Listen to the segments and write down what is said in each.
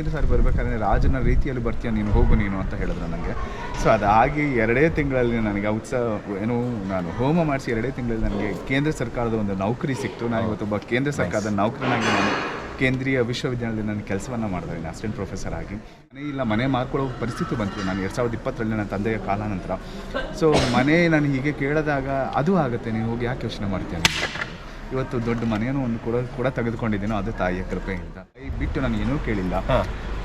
ಮುಂದಿನ ಸಾರಿ ಬರಬೇಕಾದ್ರೆ ರಾಜನ ರೀತಿಯಲ್ಲಿ ಬರ್ತೀಯ ನೀನು ಹೋಗು ನೀನು ಅಂತ ಹೇಳಿದ್ರು ನನಗೆ. ಸೊ ಅದಾಗಿ ಎರಡೇ ತಿಂಗಳಲ್ಲಿ ನನಗೆ ಉತ್ಸವ ಏನು ನಾನು ಹೋಮ ಮಾಡಿಸಿ ಎರಡೇ ತಿಂಗಳಲ್ಲಿ ನನಗೆ ಕೇಂದ್ರ ಸರ್ಕಾರದ ಒಂದು ನೌಕರಿ ಸಿಕ್ತು. ನಾನು ಇವತ್ತೊಬ್ಬ ಕೇಂದ್ರ ಸರ್ಕಾರದ ನೌಕರನಾಗಿ ನಾನು ಕೇಂದ್ರೀಯ ವಿಶ್ವವಿದ್ಯಾಲಯದಲ್ಲಿ ನಾನು ಕೆಲಸವನ್ನು ಮಾಡಿದೆ. ಅಸಿಸ್ಟೆಂಟ್ ಪ್ರೊಫೆಸರ್ ಆಗಿ. ಮನೆ ಇಲ್ಲ ಮನೆ ಮಾರ್ಕೊಳ್ಳೋ ಪರಿಸ್ಥಿತಿ ಬಂತು. ನಾನು ಎರಡು ಸಾವಿರದ ಇಪ್ಪತ್ತರಲ್ಲಿ ನನ್ನ ತಂದೆಯ ಕಾಲಾನಂತರ. ಸೊ ಮನೆ ನಾನು ಹೀಗೆ ಕೇಳಿದಾಗ ಅದು ಆಗುತ್ತೆ. ನೀನು ಹೋಗಿ ಯಾಕೆ ಯೋಚನೆ ಮಾಡ್ತೀಯ? ನೀನು? ಇವತ್ತು ದೊಡ್ಡ ಮನೆಯನ್ನು ಒಂದು ಕೂಡ ಕೂಡ ತೆಗೆದುಕೊಂಡಿದ್ದೀನೋ ಅದು ತಾಯಿಯ ಕೃಪೆಯಿಂದ. ತಾಯಿ ಬಿಟ್ಟು ನಾನು ಏನೂ ಕೇಳಿಲ್ಲ.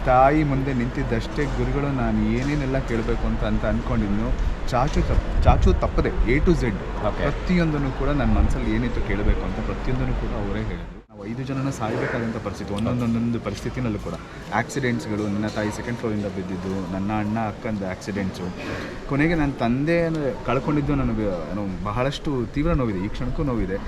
ತಾಯಿ ಮುಂದೆ ನಿಂತಿದ್ದಷ್ಟೇ ಗುರುಗಳು ನಾನು ಏನೇನೆಲ್ಲ ಕೇಳಬೇಕು ಅಂತ ಅಂತ ಅಂದ್ಕೊಂಡಿದ್ನು ಚಾಚು ತಪ್ಪ ಚಾಚು ತಪ್ಪದೆ ಎ ಟು ಝೆಡ್ ಪ್ರತಿಯೊಂದನ್ನು ಕೂಡ ನನ್ನ ಮನಸ್ಸಲ್ಲಿ ಏನಿತ್ತು ಕೇಳಬೇಕು ಅಂತ ಪ್ರತಿಯೊಂದನ್ನು ಕೂಡ ಅವರೇ ಹೇಳಿದ್ರು. ಐದು ಜನನ ಸಾಯಬೇಕಾದಂಥ ಪರಿಸ್ಥಿತಿ ಒಂದೊಂದೊಂದೊಂದು ಪರಿಸ್ಥಿತಿನಲ್ಲೂ ಕೂಡ. ಆಕ್ಸಿಡೆಂಟ್ಸ್ಗಳು ನನ್ನ ತಾಯಿ ಸೆಕೆಂಡ್ ಫ್ಲೋರಿಂದ ಬಿದ್ದಿದ್ದು, ನನ್ನ ಅಣ್ಣ, ಅಕ್ಕಂದ ಆಕ್ಸಿಡೆಂಟ್ಸು ಕೊನೆಗೆ ನನ್ನ ತಂದೆ ಕಳ್ಕೊಂಡಿದ್ದು ನನಗೆ ಬಹಳಷ್ಟು ತೀವ್ರ ನೋವಿದೆ, ಈ ಕ್ಷಣಕ್ಕೂ ನೋವಿದೆ.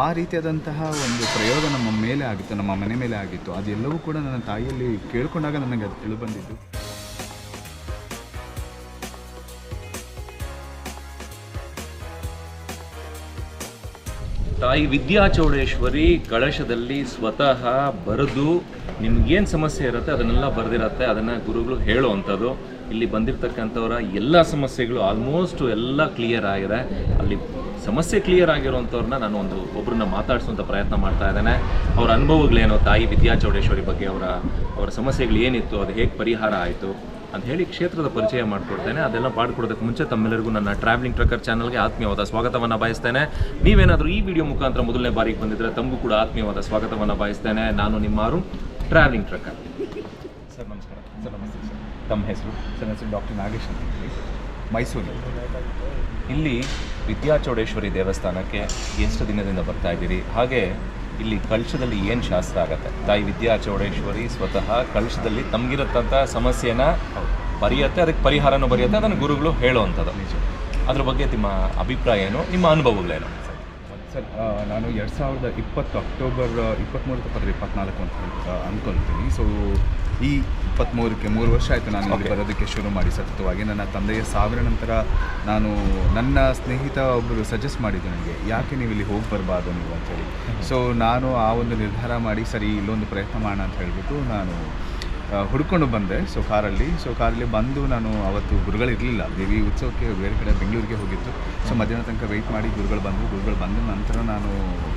ಆ ರೀತಿಯಾದಂತಹ ಒಂದು ಪ್ರಯೋಗ ನಮ್ಮ ಮೇಲೆ ಆಗಿತ್ತು, ನಮ್ಮ ಮನೆ ಮೇಲೆ ಆಗಿತ್ತು. ಅದೆಲ್ಲವೂ ಕೂಡ ನನ್ನ ತಾಯಿಯಲ್ಲಿ ಕೇಳಿಕೊಂಡಾಗ ನನಗೆ ಅದು ತಿಳಿದು ಬಂದಿದ್ದು. ತಾಯಿ ವಿದ್ಯಾ ಚೌಡೇಶ್ವರಿ ಕಳಶದಲ್ಲಿ ಸ್ವತಃ ಬರೆದು ನಿಮ್ಗೇನು ಸಮಸ್ಯೆ ಇರುತ್ತೆ ಅದನ್ನೆಲ್ಲ ಬರೆದಿರತ್ತೆ, ಅದನ್ನು ಗುರುಗಳು ಹೇಳುವಂಥದ್ದು ಇಲ್ಲಿ ಬಂದಿರತಕ್ಕಂಥವರ ಎಲ್ಲ ಸಮಸ್ಯೆಗಳು ಆಲ್ಮೋಸ್ಟ್ ಎಲ್ಲ ಕ್ಲಿಯರ್ ಆಗಿದೆ. ಅಲ್ಲಿ ಸಮಸ್ಯೆ ಕ್ಲಿಯರ್ ಆಗಿರುವಂಥವ್ರನ್ನ ನಾನು ಒಂದು ಒಬ್ಬರನ್ನ ಮಾತಾಡಿಸುವಂಥ ಪ್ರಯತ್ನ ಮಾಡ್ತಾ ಇದ್ದೇನೆ. ಅವರ ಅನುಭವಗಳೇನು, ತಾಯಿ ವಿದ್ಯಾ ಚೌಡೇಶ್ವರಿ ಬಗ್ಗೆ ಅವರ ಅವರ ಸಮಸ್ಯೆಗಳು ಏನಿತ್ತು, ಅದು ಹೇಗೆ ಪರಿಹಾರ ಆಯಿತು? ಅಂತ ಹೇಳಿ ಕ್ಷೇತ್ರದ ಪರಿಚಯ ಮಾಡಿಕೊಡ್ತೇನೆ. ಅದೆಲ್ಲ ಮಾಡಿಕೊಡೋದಕ್ಕೆ ಮುಂಚೆ ತಮ್ಮೆಲ್ಲರಿಗೂ ನನ್ನ ಟ್ರಾವೆಲಿಂಗ್ ಟ್ರಕ್ಕರ್ ಚಾನಲ್ಗೆ ಆತ್ಮೀಯವಾದ ಸ್ವಾಗತವನ್ನು ಬಯಸ್ತೇನೆ. ನೀವೇನಾದರೂ ಈ ವಿಡಿಯೋ ಮುಖಾಂತರ ಮೊದಲನೇ ಬಾರಿಗೆ ಬಂದಿದ್ದರೆ ತಮಗೂ ಕೂಡ ಆತ್ಮೀಯವಾದ ಸ್ವಾಗತವನ್ನು ಬಯಸ್ತೇನೆ. ನಾನು ನಿಮ್ಮಾರು ಟ್ರಾವೆಲಿಂಗ್ ಟ್ರಕ್ಕರ್ ಸರ್, ನಮಸ್ಕಾರ. ಸರ್, ನಮಸ್ತೆ ಸರ್. ತಮ್ಮ ಹೆಸರು? ಸರ್ ಹೆಸರು ಡಾಕ್ಟರ್ ನಾಗೇಶ್ ಅಂತ ಮೈಸೂರು. ಇಲ್ಲಿ ವಿದ್ಯಾಚೌಡೇಶ್ವರಿ ದೇವಸ್ಥಾನಕ್ಕೆ ಎಷ್ಟು ದಿನದಿಂದ ಬರ್ತಾ ಇದ್ದೀರಿ? ಹಾಗೆ ಇಲ್ಲಿ ಕಳಶದಲ್ಲಿ ಏನು ಶಾಸ್ತ್ರ ಆಗತ್ತೆ? ತಾಯಿ ವಿದ್ಯಾ ಚೌಡೇಶ್ವರಿ ಸ್ವತಃ ಕಳಶದಲ್ಲಿ ತಮಗಿರತ್ತಂಥ ಸಮಸ್ಯೆನ ಬರೆಯತ್ತೆ ಅದಕ್ಕೆ ಪರಿಹಾರನೂ ಬರೆಯುತ್ತೆ ಅದನ್ನು ಗುರುಗಳು ಹೇಳುವಂಥದ್ದು. ಅದ್ರ ಬಗ್ಗೆ ನಿಮ್ಮ ಅಭಿಪ್ರಾಯ ಏನು? ನಿಮ್ಮ ಅನುಭವಗಳೇನು? ಸರ್ ನಾನು ಎರಡು ಸಾವಿರದ ಇಪ್ಪತ್ತು ಅಕ್ಟೋಬರ್ ಇಪ್ಪತ್ತ್ಮೂರು ಇಪ್ಪತ್ತರ ಇಪ್ಪತ್ನಾಲ್ಕು ಅಂತ ಅಂದ್ಕೊಂತೀನಿ ಸೊ ಈ ಇಪ್ಪತ್ತ್ಮೂರಕ್ಕೆ ಮೂರು ವರ್ಷ ಆಯಿತು ನಾನು ಇಲ್ಲಿ ಬರೋದಕ್ಕೆ ಶುರು ಮಾಡಿ ಸತತವಾಗಿ. ನನ್ನ ತಂದೆಯ ಸಾವಿರ ನಂತರ ನಾನು ನನ್ನ ಸ್ನೇಹಿತ ಒಬ್ಬರು ಸಜೆಸ್ಟ್ ಮಾಡಿದ್ದು ನನಗೆ ಯಾಕೆ ನೀವು ಇಲ್ಲಿ ಹೋಗಿ ಬರಬಾರ್ದು ನೀವು? ಅಂತೇಳಿ ಸೊ ನಾನು ಆ ಒಂದು ನಿರ್ಧಾರ ಮಾಡಿ ಸರಿ ಇಲ್ಲೊಂದು ಪ್ರಯತ್ನ ಮಾಡೋಣ ಅಂತ ಹೇಳಿಬಿಟ್ಟು ನಾನು ಹುಡ್ಕೊಂಡು ಬಂದೆ. ಸೊ ಕಾರಲ್ಲಿ. ಸೊ ಕಾರಲ್ಲಿ ಬಂದು ನಾನು ಅವತ್ತು ಗುರುಗಳಿರಲಿಲ್ಲ. ದೇವಿ ಉತ್ಸವಕ್ಕೆ ಬೇರೆ ಕಡೆ ಬೆಂಗಳೂರಿಗೆ ಹೋಗಿತ್ತು. ಸೊ ಮಧ್ಯಾಹ್ನ ತನಕ ವೆಯ್ಟ್ ಮಾಡಿ ಗುರುಗಳು ಬಂದು ಗುರುಗಳು ಬಂದ ನಂತರ ನಾನು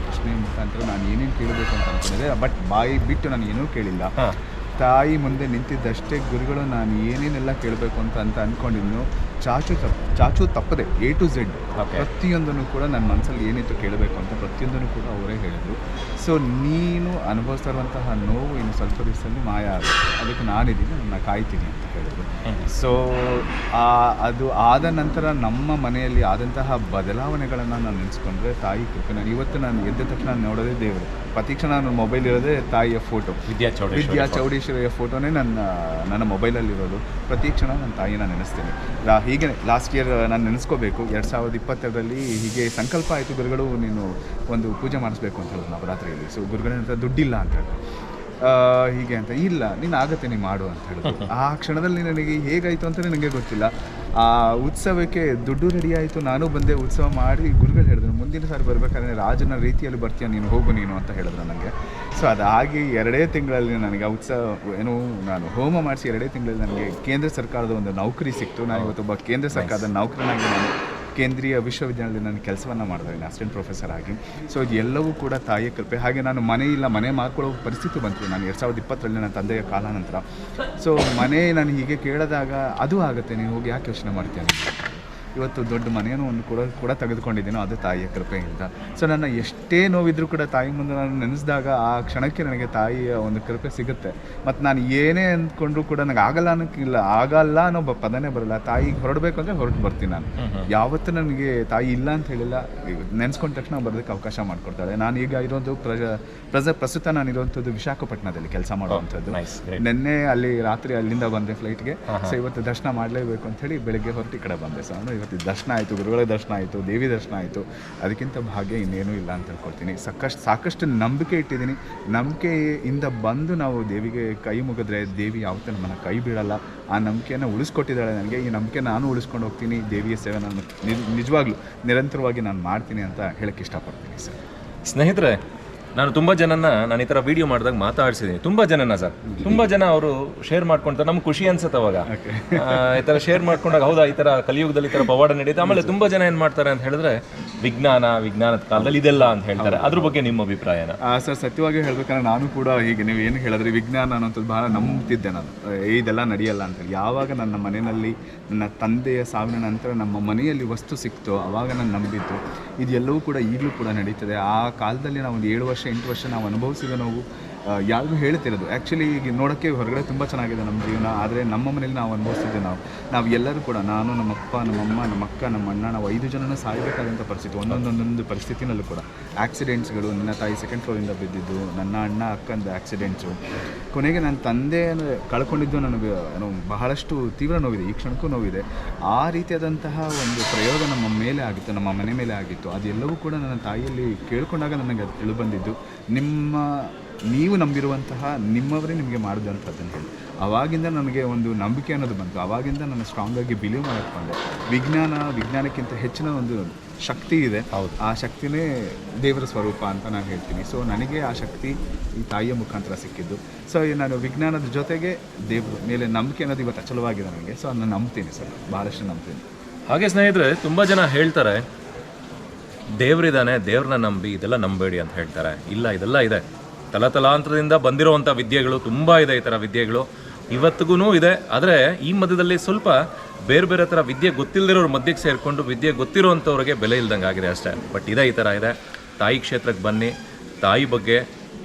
ಪ್ರಶ್ನೆ ಮುಖಾಂತರ ನಾನು ಏನೇನು ಕೇಳಬೇಕು ಅಂತ ಅಂದ್ಕೊಂಡಿದ್ದೆ ಬಟ್ ಬಾಯಿ ಬಿಟ್ಟು ನಾನು ಏನೂ ಕೇಳಿಲ್ಲ. ತಾಯಿ ಮುಂದೆ ನಿಂತಿದ್ದಷ್ಟೇ ಗುರುಗಳು ನಾನು ಏನೇನೆಲ್ಲ ಕೇಳಬೇಕು ಅಂತ ಅಂತ ಅಂದ್ಕೊಂಡಿದ್ನು ಚಾಚು ತಪ್ ಚಾಚು ತಪ್ಪದೆ ಎ ಟು ಝೆಡ್ ಪ್ರತಿಯೊಂದನ್ನು ಕೂಡ ನನ್ನ ಮನಸ್ಸಲ್ಲಿ ಏನಿತ್ತು ಕೇಳಬೇಕು ಅಂತ ಪ್ರತಿಯೊಂದನ್ನು ಕೂಡ ಅವರೇ ಹೇಳಿದರು. ಸೊ ನೀನು ಅನುಭವಿಸ್ತಾ ಇರುವಂತಹ ನೋವು ಇನ್ನು ಸ್ವಲ್ಪ ದಿವಸದಲ್ಲಿ ಮಾಯ ಆಗುತ್ತೆ. ಅದಕ್ಕೆ ನಾನಿದ್ದೀನಿ ನನ್ನ ಕಾಯ್ತೀನಿ ಅಂತ ಹೇಳಿದರು. ಸೊ ಅದು ಆದ ನಂತರ ನಮ್ಮ ಮನೆಯಲ್ಲಿ ಆದಂತಹ ಬದಲಾವಣೆಗಳನ್ನು ನಾನು ನೆನೆಸ್ಕೊಂಡ್ರೆ ತಾಯಿ ಕೃಪೆ. ನಾನು ಇವತ್ತು ನಾನು ಎದ್ದ ತಕ್ಷಣ ನೋಡೋದೇ ದೇವರು. ಪ್ರತಿ ಕ್ಷಣ ನನ್ನ ಮೊಬೈಲ್ ಇರೋದೇ ತಾಯಿಯ ಫೋಟೋ ವಿದ್ಯಾಚೌಡೇಶ್ವರಿ ವಿದ್ಯಾ ಚೌಡೇಶ್ವರಿಯ ಫೋಟೋನೇ ನನ್ನ ನನ್ನ ಮೊಬೈಲಲ್ಲಿರೋದು. ಪ್ರತಿ ಕ್ಷಣ ನನ್ನ ತಾಯಿನ ನೆನೆಸ್ತೀನಿ. ಹೀಗೆ ಲಾಸ್ಟ್ ಇಯರ್ ನಾನು ನೆನೆಸ್ಕೋಬೇಕು. ಎರಡು ಸಾವಿರದ ಇಪ್ಪತ್ತೆರಡರಲ್ಲಿ ಹೀಗೆ ಸಂಕಲ್ಪ ಆಯಿತು ಗುರುಗಳು ನೀನು ಒಂದು ಪೂಜೆ ಮಾಡಿಸ್ಬೇಕು ಅಂತ ಹೇಳಿದ್ರು ನವರಾತ್ರಿಯಲ್ಲಿ. ಸೊ ಗುರುಗಳ ದುಡ್ಡಿಲ್ಲ ಅಂತ ಆ, ಹೀಗೆ ಅಂತ ಇಲ್ಲ ನೀನು ಆಗತ್ತೆ ನೀನು ಮಾಡು ಅಂತ ಹೇಳಿದ್ರು. ಆ ಕ್ಷಣದಲ್ಲಿ ನನಗೆ ಹೇಗಾಯಿತು ಅಂತ ನನಗೆ ಗೊತ್ತಿಲ್ಲ. ಆ ಉತ್ಸವಕ್ಕೆ ದುಡ್ಡು ರೆಡಿ ಆಯಿತು ನಾನು ಬಂದೆ ಉತ್ಸವ ಮಾಡಿ ಗುರುಗಳು ಹೇಳಿದ್ರು ಮುಂದಿನ ಸಾರಿ ಬರಬೇಕಾದ್ರೆ ರಾಜನ ರೀತಿಯಲ್ಲಿ ಬರ್ತೀಯ ನೀನು ಹೋಗು ನೀನು ಅಂತ ಹೇಳಿದ್ರು ನನಗೆ ಸೊ ಅದಾಗಿ ಎರಡೇ ತಿಂಗಳಲ್ಲಿ ನನಗೆ ಆ ಉತ್ಸವ ಏನು ನಾನು ಹೋಮ ಮಾಡಿಸಿ ಎರಡೇ ತಿಂಗಳಲ್ಲಿ ನನಗೆ ಕೇಂದ್ರ ಸರ್ಕಾರದ ಒಂದು ನೌಕರಿ ಸಿಕ್ತು. ನಾನು ಇವತ್ತೊಬ್ಬ ಕೇಂದ್ರ ಸರ್ಕಾರದ ನೌಕರನಾಗಿ ನಾನು ಕೇಂದ್ರೀಯ ವಿಶ್ವವಿದ್ಯಾಲಯದಲ್ಲಿ ನಾನು ಕೆಲಸವನ್ನು ಮಾಡ್ತಾ ಇದ್ದೀನಿ ಅಸಿಸ್ಟೆಂಟ್ ಪ್ರೊಫೆಸರ್ ಆಗಿ. ಸೊ ಇದೆಲ್ಲವೂ ಕೂಡ ತಾಯಿಯ ಕೃಪೆ. ಹಾಗೆ ನಾನು ಮನೆ ಇಲ್ಲ, ಮನೆ ಮಾಡ್ಕೊಳ್ಳೋ ಪರಿಸ್ಥಿತಿ ಬಂತು. ನಾನು ಎರಡು ಸಾವಿರದ ಇಪ್ಪತ್ತರಲ್ಲಿ ನನ್ನ ತಂದೆಯ ಕಾಲಾನಂತರ. ಸೊ ಮನೆ ನಾನು ಹೀಗೆ ಕೇಳಿದಾಗ ಅದು ಆಗುತ್ತೆ ನೀವು ಹೋಗಿ ಯಾಕೆ ಯೋಚನೆ ಮಾಡ್ತೀಯ ನೀನು? ಇವತ್ತು ದೊಡ್ಡ ಮನೆಯನ್ನು ಒಂದು ಕೂಡ ಕೂಡ ತೆಗೆದುಕೊಂಡಿದ್ದೀನೋ ಅದು ತಾಯಿಯ ಕೃಪೆಯಿಂದ. ಸೊ ನನ್ನ ಎಷ್ಟೇ ನೋವಿದ್ರೂ ಕೂಡ ತಾಯಿ ಮುಂದೆ ನಾನು ನೆನೆಸಿದಾಗ ಆ ಕ್ಷಣಕ್ಕೆ ನನಗೆ ತಾಯಿಯ ಒಂದು ಕೃಪೆ ಸಿಗುತ್ತೆ. ಮತ್ತು ನಾನು ಏನೇ ಅಂದ್ಕೊಂಡ್ರೂ ಕೂಡ ನನಗೆ ಆಗಲ್ಲ ಅನ್ನೋಕ್ಕಿಲ್ಲ. ಆಗಲ್ಲ ಅನ್ನೋ ಪದನೇ ಬರಲ್ಲ. ತಾಯಿಗೆ ಹೊರಡಬೇಕು ಅಂದರೆ ಹೊರಟು ಬರ್ತೀನಿ ನಾನು. ಯಾವತ್ತೂ ನನಗೆ ತಾಯಿ ಇಲ್ಲ ಅಂತ ಹೇಳಿಲ್ಲ. ನೆನೆಸ್ಕೊಂಡ ತಕ್ಷಣ ಬರೋದಕ್ಕೆ ಅವಕಾಶ ಮಾಡಿಕೊಡ್ತಾಳೆ ನಾನು ಈಗ ಇರೋದು ಪ್ರಜ ಪ್ರಜ ಪ್ರಸ್ತುತ ನಾನು ಇರುವಂಥದ್ದು ವಿಶಾಖಪಟ್ಟಣದಲ್ಲಿ ಕೆಲಸ ಮಾಡುವಂಥದ್ದು. Nice, ನಿನ್ನೆ ಅಲ್ಲಿ ರಾತ್ರಿ ಅಲ್ಲಿಂದ ಬಂದೆ ಫ್ಲೈಟ್ಗೆ ಸೊ ಇವತ್ತು ದರ್ಶನ ಮಾಡಲೇಬೇಕು ಅಂತ ಹೇಳಿ ಬೆಳಗ್ಗೆ ಹೊರಟು ಈ ಕಡೆ ಬಂದೆ. ಸೊ ದರ್ಶನ ಆಯಿತು, ಗುರುಗಳ ದರ್ಶನ ಆಯಿತು, ದೇವಿ ದರ್ಶನ ಆಯಿತು, ಅದಕ್ಕಿಂತ ಭಾಗ್ಯ ಇನ್ನೇನೂ ಇಲ್ಲ ಅಂತ ಹೇಳ್ಕೊಳ್ತೀನಿ ಸಾಕಷ್ಟು ಸಾಕಷ್ಟು ನಂಬಿಕೆ ಇಟ್ಟಿದ್ದೀನಿ. ನಂಬಿಕೆಯಿಂದ ಬಂದು ನಾವು ದೇವಿಗೆ ಕೈ ಮುಗಿದ್ರೆ ದೇವಿ ಯಾವತ್ತೂ ನಮ್ಮನ್ನು ಕೈ ಬಿಡಲ್ಲ ಆ ನಂಬಿಕೆಯನ್ನು ಉಳಿಸ್ಕೊಟ್ಟಿದ್ದಾಳೆ ನನಗೆ. ಈ ನಂಬಿಕೆ ನಾನು ಉಳಿಸ್ಕೊಂಡು ಹೋಗ್ತೀನಿ. ದೇವಿಯ ಸೇವೆ ನಾನು ನಿಜವಾಗ್ಲೂ ನಿರಂತರವಾಗಿ ನಾನು ಮಾಡ್ತೀನಿ ಅಂತ ಹೇಳಕ್ಕೆ ಇಷ್ಟಪಡ್ತೀನಿ ಸರ್. ಸ್ನೇಹಿತರೆ ನಾನು ತುಂಬ ಜನನ ನಾನು ಈ ಥರ ವಿಡಿಯೋ ಮಾಡಿದಾಗ ಮಾತಾಡ್ಸಿದ್ದೀನಿ ತುಂಬ ಜನನ ಸರ್. ತುಂಬ ಜನ ಅವರು ಶೇರ್ ಮಾಡ್ಕೊಳ್ತಾರೆ ನಮ್ಗೆ ಖುಷಿ ಅನ್ಸುತ್ತೆ ಅವಾಗ. ಆ, ಈ ಥರ ಶೇರ್ ಮಾಡ್ಕೊಂಡಾಗ ಹೌದಾ ಈ ಥರ ಕಲಿಯುಗದಲ್ಲಿ ಈ ಥರ ಪವಾಡ ನಡೆಯುತ್ತೆ ಆಮೇಲೆ ತುಂಬ ಜನ ಏನು ಮಾಡ್ತಾರೆ ಅಂತ ಹೇಳಿದ್ರೆ ವಿಜ್ಞಾನ ವಿಜ್ಞಾನದ ಕಾಲದಲ್ಲಿ ಇದೆಲ್ಲ ಅಂತ ಹೇಳ್ತಾರೆ. ಅದ್ರ ಬಗ್ಗೆ ನಿಮ್ಮ ಅಭಿಪ್ರಾಯ ಸರ್ ಸತ್ಯವಾಗಿ ಹೇಳ್ಬೇಕಂದ್ರೆ ನಾನು ಕೂಡ ಹೀಗೆ ನೀವು ಏನು ಹೇಳಿದ್ರಿ ವಿಜ್ಞಾನ ಅನ್ನೋಂಥದ್ದು ಬಹಳ ನಂಬ್ತಿದ್ದೆ ನಾನು. ಇದೆಲ್ಲ ನಡೆಯಲ್ಲ ಅಂತೇಳಿ. ಯಾವಾಗ ನನ್ನ ಮನೆಯಲ್ಲಿ ನನ್ನ ತಂದೆಯ ಸಾವಿನ ನಂತರ ನಮ್ಮ ಮನೆಯಲ್ಲಿ ವಸ್ತು ಸಿಕ್ತೋ ಆವಾಗ ನಾನು ನಂಬಿದ್ದು ಇದೆಲ್ಲವೂ ಕೂಡ ಈಗಲೂ ಕೂಡ ನಡೀತದೆ. ಆ ಕಾಲದಲ್ಲಿ ನಾವು ಒಂದು ಏಳು ವರ್ಷ ಎಂಟು ವರ್ಷ ನಾವು ಅನುಭವಿಸಿದ ನಾವು ಯಾರಿಗೂ ಹೇಳ್ತಿರೋದು. ಆ್ಯಕ್ಚುಲಿ ಈಗ ನೋಡೋಕ್ಕೆ ಹೊರಗಡೆ ತುಂಬ ಚೆನ್ನಾಗಿದೆ ನಮ್ಮ ಜೀವನ. ಆದರೆ ನಮ್ಮ ಮನೇಲಿ ನಾವು ಅನುಭವಿಸ್ತಿದ್ದೆ ನಾವು. ನಾವು ಎಲ್ಲರೂ ಕೂಡ, ನಾನು, ನಮ್ಮಪ್ಪ, ನಮ್ಮಮ್ಮ ನಮ್ಮ ಅಕ್ಕ ನಮ್ಮ ಅಣ್ಣ ನಾವು ಐದು ಜನನ ಸಾಯಬೇಕಾದಂಥ ಪರಿಸ್ಥಿತಿ, ಒಂದೊಂದೊಂದೊಂದು ಪರಿಸ್ಥಿತಿನಲ್ಲೂ ಕೂಡ. ಆ್ಯಕ್ಸಿಡೆಂಟ್ಸ್ಗಳು ನನ್ನ ತಾಯಿ ಸೆಕೆಂಡ್ ಫ್ಲೋರಿಂದ ಬಿದ್ದಿದ್ದು, ನನ್ನ ಅಣ್ಣ, ಅಕ್ಕಂದು ಆ್ಯಕ್ಸಿಡೆಂಟ್ಸು ಕೊನೆಗೆ ನನ್ನ ತಂದೆ ಕಳ್ಕೊಂಡಿದ್ದು ನನಗೆ ಬಹಳಷ್ಟು ತೀವ್ರ ನೋವಿದೆ. ಈ ಕ್ಷಣಕ್ಕೂ ನೋವಿದೆ. ಆ ರೀತಿಯಾದಂತಹ ಒಂದು ಪ್ರಯೋಗ ನಮ್ಮ ಮೇಲೆ ಆಗಿತ್ತು, ನಮ್ಮ ಮನೆ ಮೇಲೆ ಆಗಿತ್ತು. ಅದೆಲ್ಲವೂ ಕೂಡ ನನ್ನ ತಾಯಿಯಲ್ಲಿ ಕೇಳಿಕೊಂಡಾಗ ನನಗೆ ಅದು ತಿಳಿದು ಬಂದಿದ್ದು. ನಿಮ್ಮ ನೀವು ನಂಬಿರುವಂತಹ ನಿಮ್ಮವರೇ ನಿಮಗೆ ಮಾಡಿದಂಥದ್ದನ್ನು ಹೇಳಿ. ಆವಾಗಿಂದ ನನಗೆ ಒಂದು ನಂಬಿಕೆ ಅನ್ನೋದು ಬಂತು. ಆವಾಗಿಂದ ನಾನು ಸ್ಟ್ರಾಂಗ್ ಆಗಿ ಬಿಲೀವ್ ಮಾಡಿಕೊಂಡೆ ವಿಜ್ಞಾನ ವಿಜ್ಞಾನಕ್ಕಿಂತ ಹೆಚ್ಚಿನ ಒಂದು ಶಕ್ತಿ ಇದೆ. ಹೌದು. ಆ ಶಕ್ತಿನೇ ದೇವರ ಸ್ವರೂಪ ಅಂತ ನಾನು ಹೇಳ್ತೀನಿ. ಸೊ ನನಗೆ ಆ ಶಕ್ತಿ ಈ ತಾಯಿಯ ಮುಖಾಂತರ ಸಿಕ್ಕಿದ್ದು. ಸೊ ನಾನು ವಿಜ್ಞಾನದ ಜೊತೆಗೆ ದೇವರ ಮೇಲೆ ನಂಬಿಕೆ ಅನ್ನೋದು ಇವತ್ತು ಅಚಲವಾಗಿದೆ ನನಗೆ. ಸೊ ನಾನು ನಂಬ್ತೀನಿ ಸರ್. ಭಾಳಷ್ಟು ನಂಬ್ತೀನಿ. ಹಾಗೆ ಸ್ನೇಹಿತರೆ ತುಂಬ ಜನ ಹೇಳ್ತಾರೆ ದೇವರಿದ್ದಾನೆ ದೇವ್ರನ್ನ ನಂಬಿ ಇದೆಲ್ಲ ನಂಬೇಡಿ ಅಂತ ಹೇಳ್ತಾರೆ. ಇಲ್ಲ ಇದೆಲ್ಲ ಇದೆ. ತಲತಲಾಂತರದಿಂದ ಬಂದಿರುವಂಥ ವಿದ್ಯೆಗಳು, ತುಂಬ ಇದೆ ಈ ಥರ ವಿದ್ಯೆಗಳು. ಇವತ್ತಿಗೂ ಇದೆ. ಆದರೆ ಈ ಮಧ್ಯದಲ್ಲಿ ಸ್ವಲ್ಪ ಬೇರೆ ಬೇರೆ ಥರ ವಿದ್ಯೆ ಗೊತ್ತಿಲ್ಲದಿರೋರು ಮಧ್ಯಕ್ಕೆ ಸೇರಿಕೊಂಡು ವಿದ್ಯೆ ಗೊತ್ತಿರುವಂಥವ್ರಿಗೆ ಬೆಲೆ ಇಲ್ದಂಗೆ ಆಗಿದೆ ಅಷ್ಟೇ. ಬಟ್ ಇದೆ ಈ ಥರ ಇದೆ. ತಾಯಿ ಕ್ಷೇತ್ರಕ್ಕೆ ಬನ್ನಿ. ತಾಯಿ ಬಗ್ಗೆ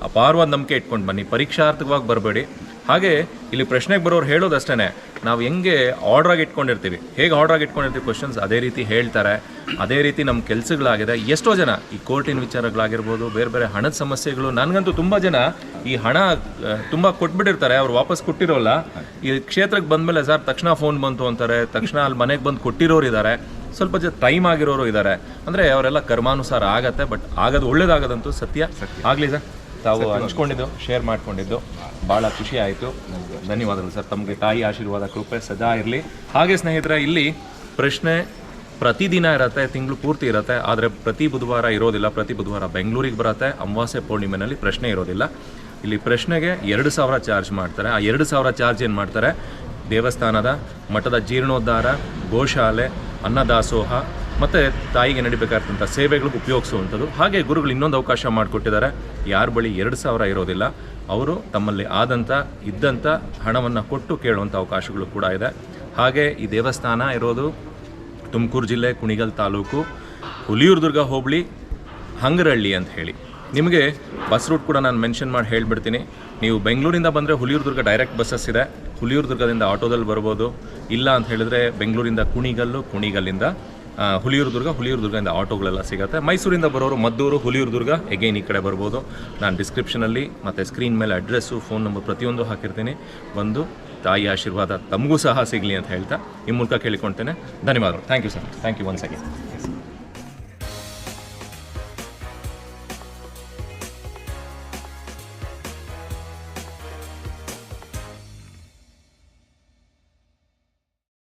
ಅಪಾರವಾದ ನಂಬಿಕೆ ಇಟ್ಕೊಂಡು ಬನ್ನಿ. ಪರೀಕ್ಷಾರ್ಥಕವಾಗಿ ಬರಬೇಡಿ. ಹಾಗೆ ಇಲ್ಲಿ ಪ್ರಶ್ನೆಗೆ ಬರೋರು ಹೇಳೋದಷ್ಟೇ ನಾವು ಹೆಂಗೆ ಆರ್ಡ್ರಾಗಿ ಇಟ್ಕೊಂಡಿರ್ತೀವಿ. ಹೇಗೆ ಆರ್ಡ್ರಾಗಿ ಇಟ್ಕೊಂಡಿರ್ತೀವಿ? ಕ್ವಶನ್ಸ್ ಅದೇ ರೀತಿ ಹೇಳ್ತಾರೆ. ಅದೇ ರೀತಿ ನಮ್ಮ ಕೆಲಸಗಳಾಗಿದೆ. ಎಷ್ಟೋ ಜನ ಈ ಕೋರ್ಟಿನ ವಿಚಾರಗಳಾಗಿರ್ಬೋದು, ಬೇರೆ ಬೇರೆ ಹಣದ ಸಮಸ್ಯೆಗಳು, ನನಗಂತೂ ತುಂಬ ಜನ ಈ ಹಣ ತುಂಬ ಕೊಟ್ಬಿಟ್ಟಿರ್ತಾರೆ. ಅವ್ರು ವಾಪಸ್ ಕೊಟ್ಟಿರೋಲ್ಲ. ಈ ಕ್ಷೇತ್ರಕ್ಕೆ ಬಂದಮೇಲೆ ಸರ್, ತಕ್ಷಣ ಫೋನ್ ಬಂತು ಅಂತಾರೆ. ತಕ್ಷಣ ಅಲ್ಲಿ ಮನೆಗೆ ಬಂದು ಕೊಟ್ಟಿರೋರು ಇದ್ದಾರೆ. ಸ್ವಲ್ಪ ಜನ ಟೈಮ್ ಆಗಿರೋರು ಇದ್ದಾರೆ. ಅಂದರೆ ಅವರೆಲ್ಲ ಕರ್ಮಾನುಸಾರ ಆಗತ್ತೆ ಬಟ್ ಆಗೋದು ಒಳ್ಳೇದಾಗದಂತೂ ಸತ್ಯ. ಆಗಲಿ ಸರ್. ತಾವು ಹಂಚ್ಕೊಂಡಿದ್ದು ಶೇರ್ ಮಾಡಿಕೊಂಡಿದ್ದು. ಭಾಳ ಖುಷಿ ಆಯಿತು. ಧನ್ಯವಾದಗಳು ಸರ್. ತಮಗೆ ತಾಯಿ ಆಶೀರ್ವಾದ ಕೃಪೆ ಸದಾ ಇರಲಿ. ಹಾಗೆ ಸ್ನೇಹಿತರೆ ಇಲ್ಲಿ ಪ್ರಶ್ನೆ ಪ್ರತಿದಿನ ಇರತ್ತೆ ತಿಂಗಳು ಪೂರ್ತಿ ಇರತ್ತೆ. ಆದರೆ ಪ್ರತಿ ಬುಧವಾರ ಇರೋದಿಲ್ಲ. ಪ್ರತಿ ಬುಧವಾರ ಬೆಂಗಳೂರಿಗೆ ಬರುತ್ತೆ. ಅಮಾವಾಸ್ಯೆ ಪೂರ್ಣಿಮೆನಲ್ಲಿ ಪ್ರಶ್ನೆ ಇರೋದಿಲ್ಲ. ಇಲ್ಲಿ ಪ್ರಶ್ನೆಗೆ ಎರಡು ಸಾವಿರ ಚಾರ್ಜ್ ಮಾಡ್ತಾರೆ. ಆ ಎರಡು ಸಾವಿರ ಚಾರ್ಜ್ ಏನು ಮಾಡ್ತಾರೆ? ದೇವಸ್ಥಾನದ ಮಠದ ಜೀರ್ಣೋದ್ಧಾರ ಗೋಶಾಲೆ ಅನ್ನದಾಸೋಹ ಮತ್ತು ತಾಯಿಗೆ ನಡಿಬೇಕಾದಂಥ ಸೇವೆಗಳಿಗೆ ಉಪಯೋಗಿಸುವಂಥದ್ದು. ಹಾಗೆ ಗುರುಗಳು ಇನ್ನೊಂದು ಅವಕಾಶ ಮಾಡಿಕೊಟ್ಟಿದ್ದಾರೆ. ಯಾರ ಬಳಿ ಎರಡು ಸಾವಿರ ಇರೋದಿಲ್ಲ. ಅವರು ತಮ್ಮಲ್ಲಿ ಆದಂಥ ಇದ್ದಂಥ ಹಣವನ್ನು ಕೊಟ್ಟು ಕೇಳುವಂಥ ಅವಕಾಶಗಳು ಕೂಡ ಇದೆ. ಹಾಗೆ ಈ ದೇವಸ್ಥಾನ ಇರೋದು ತುಮಕೂರು ಜಿಲ್ಲೆ, ಕುಣಿಗಲ್ ತಾಲೂಕು, ಹುಲಿಯೂರ್ದುರ್ಗ ಹೋಬಳಿ ಹಂಗರಹಳ್ಳಿ ಅಂತ ಹೇಳಿ. ನಿಮಗೆ ಬಸ್ ರೂಟ್ ಕೂಡ ನಾನು ಮೆನ್ಷನ್ ಮಾಡಿ ಹೇಳಿಬಿಡ್ತೀನಿ. ನೀವು ಬೆಂಗಳೂರಿಂದ ಬಂದರೆ ಹುಲಿಯೂರ್ದುರ್ಗ ಡೈರೆಕ್ಟ್ ಬಸ್ಸಸ್ ಇದೆ. ಹುಲಿಯೂರ್ದುರ್ಗದಿಂದ ಆಟೋದಲ್ಲಿ ಬರ್ಬೋದು. ಇಲ್ಲ ಅಂತ ಹೇಳಿದ್ರೆ ಬೆಂಗಳೂರಿಂದ ಕುಣಿಗಲ್ಲು, ಕುಣಿಗಲ್ಲಿಂದ ಹುಲಿಯೂರು ದುರ್ಗ ಹುಲಿಯೂರು ದುರ್ಗದಿಂದ ಆಟೋಗಳೆಲ್ಲ ಸಿಗುತ್ತೆ. ಮೈಸೂರಿಂದ ಬರೋರು ಮದ್ದೂರು ಹುಲಿಯೂರು ದುರ್ಗ ಎಗೈನ್ ಈ ಕಡೆ ಬರ್ಬೋದು. ನಾನು ಡಿಸ್ಕ್ರಿಪ್ಷನಲ್ಲಿ ಮತ್ತು ಸ್ಕ್ರೀನ್ ಮೇಲೆ ಅಡ್ರೆಸ್ಸು ಫೋನ್ ನಂಬರ್ ಪ್ರತಿಯೊಂದು ಹಾಕಿರ್ತೀನಿ. ಬಂದು ತಾಯಿ ಆಶೀರ್ವಾದ ತಮಗೂ ಸಹ ಸಿಗಲಿ ಅಂತ ಹೇಳ್ತಾ, ಈ ಮೂಲಕ ಕೇಳಿಕೊಳ್ತೇನೆ. ಧನ್ಯವಾದಗಳು. Thank you sir thank you one second